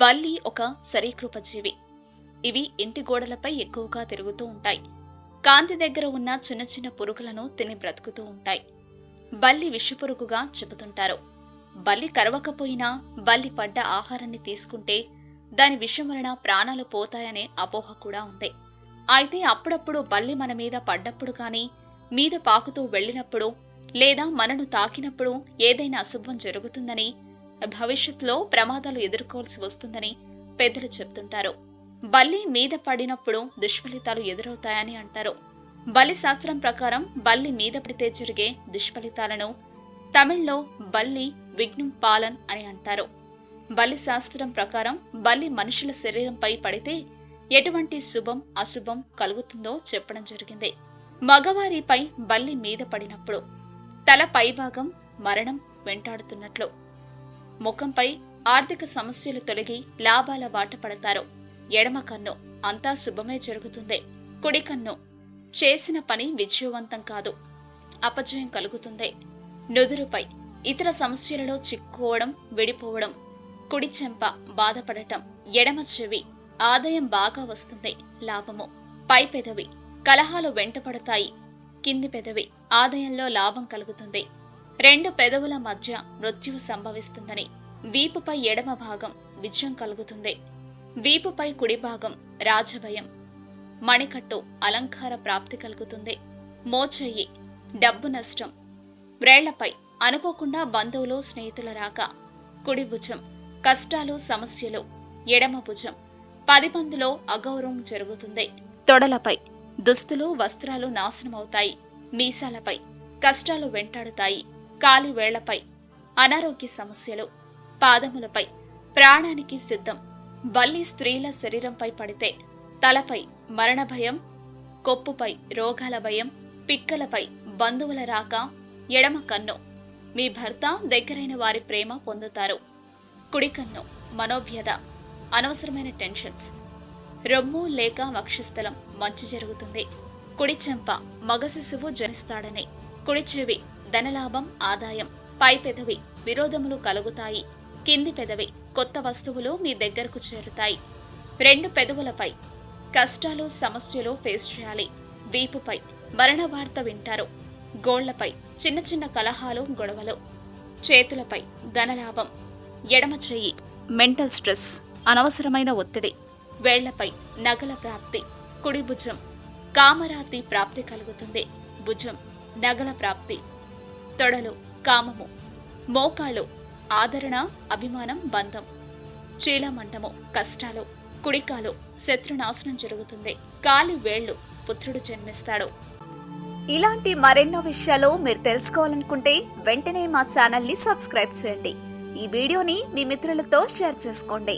బల్లి ఒక సరీకృపజీవి ఇవి ఇంటి గోడలపై ఎక్కువగా తిరుగుతూ ఉంటాయి. కాంతి దగ్గర ఉన్న చిన్న చిన్న పురుగులను తిని బ్రతుకుతూ ఉంటాయి. బల్లి విషపురుగుగా చెబుతుంటారు. బల్లి కరవకపోయినా బల్లి పడ్డ ఆహారాన్ని తీసుకుంటే దాని విషం వలన ప్రాణాలు పోతాయనే అపోహ కూడా ఉంది. అయితే అప్పుడప్పుడు బల్లి మన మీద పడ్డప్పుడు కానీ మీద పాకుతూ వెళ్ళినప్పుడు లేదా మనను తాకినప్పుడు ఏదైనా అశుభం జరుగుతుందని భవిష్యత్తులో ప్రమాదాలు ఎదుర్కోవాల్సి వస్తుందని పెద్దలు చెప్తుంటారు. బల్లి మీద పడినప్పుడు దుష్ఫలితాలు ఎదురవుతాయని అంటారు. బలి శాస్త్రం ప్రకారం బల్లి మీద పడితే జరిగే దుష్ఫలితాలను తమిళ్ళో బల్లి విఘ్నం పాలన్ అని అంటారు. బలి శాస్త్రం ప్రకారం బల్లి మనుషుల శరీరంపై పడితే ఎటువంటి శుభం అశుభం కలుగుతుందో చెప్పడం జరిగింది. మగవారిపై బల్లి మీద పడినప్పుడు తల పైభాగం మరణం వెంటాడుతున్నట్లు ముఖంపై ఆర్థిక సమస్యలు తొలగి లాభాల బాట పడతారు. ఎడమ కన్ను అంతా శుభమే జరుగుతుంది. కుడి కన్ను చేసిన పని విజయవంతం కాదు. అపజయం కలుగుతుంది. నుదురుపై ఇతర సమస్యలలో చిక్కుకోవడం విడిపోవడం కుడి చెంప బాధపడటం ఎడమ చెవి ఆదాయం బాగా వస్తుంది. లాభము పై పెదవి కలహాలు వెంటపడతాయి. కింది పెదవి ఆదాయంలో లాభం కలుగుతుంది. రెండు పెదవుల మధ్య మృత్యువు సంభవిస్తుందని వీపుపై ఎడమ భాగం విజయం కలుగుతుంది. వీపుపై కుడి భాగం రాజభయం. మణికట్టు అలంకార ప్రాప్తి కలుగుతుంది. మోచేయి డబ్బు నష్టం. వ్రేళ్ళపై అనుకోకుండా బంధువులు స్నేహితుల రాక కుడి భుజం కష్టాలు సమస్యలు ఎడమ భుజం. పది మందిలో అగౌరవం జరుగుతుంది. తొడలపై దుస్తులు వస్త్రాలు నాశనమవుతాయి. మీసాలపై కష్టాలు వెంటాడుతాయి. కాలి వేళ్ళపై అనారోగ్య సమస్యలు పాదములపై ప్రాణానికి సిద్ధం. బల్లి స్త్రీల శరీరంపై పడితే తలపై మరణ భయం కొప్పుపై రోగాల భయం పిక్కలపై బంధువుల రాక ఎడమ కన్ను. మీ భర్త దగ్గరైన వారి ప్రేమ పొందుతారు. కుడి కన్ను మనోభ్యత అనవసరమైన టెన్షన్స్. రొమ్ము లేక వక్షస్థలం మంచి జరుగుతుంది. కుడి చెంప మగ శిశువు జనిస్తాడని కుడి చెవి ధనలాభం ఆదాయం పై పెదవి విరోధములు కలుగుతాయి. కింది పెదవి కొత్త వస్తువులు మీ దగ్గరకు చేరుతాయి. రెండు పెదవులపై కష్టాలు సమస్యలు ఫేస్ చేయాలి. వీపుపై మరణ వార్త వింటారు. గోళ్ళపై చిన్న చిన్న కలహాలు గొడవలు. చేతులపై ధనలాభం ఎడమ చెయ్యి మెంటల్ స్ట్రెస్ అనవసరమైన ఒత్తిడి. వేళ్ళపై నగల ప్రాప్తి కుడి భుజం కామరాతి ప్రాప్తి కలుగుతుంది. భుజం నగల ప్రాప్తి. తొడలు కామము మోకాళ్ళు ఆదరణ అభిమానం బంధం చీలమంటము కష్టాలు కుడికాలు శత్రునాశనం జరుగుతుంది. కాలి వేళ్ళు పుత్రుడు జన్మిస్తాడు. ఇలాంటి మరెన్నో విషయాలు మీరు తెలుసుకోవాలనుకుంటే వెంటనే మా ఛానల్ని సబ్స్క్రైబ్ చేయండి. ఈ వీడియోని మీ మిత్రులతో షేర్ చేసుకోండి.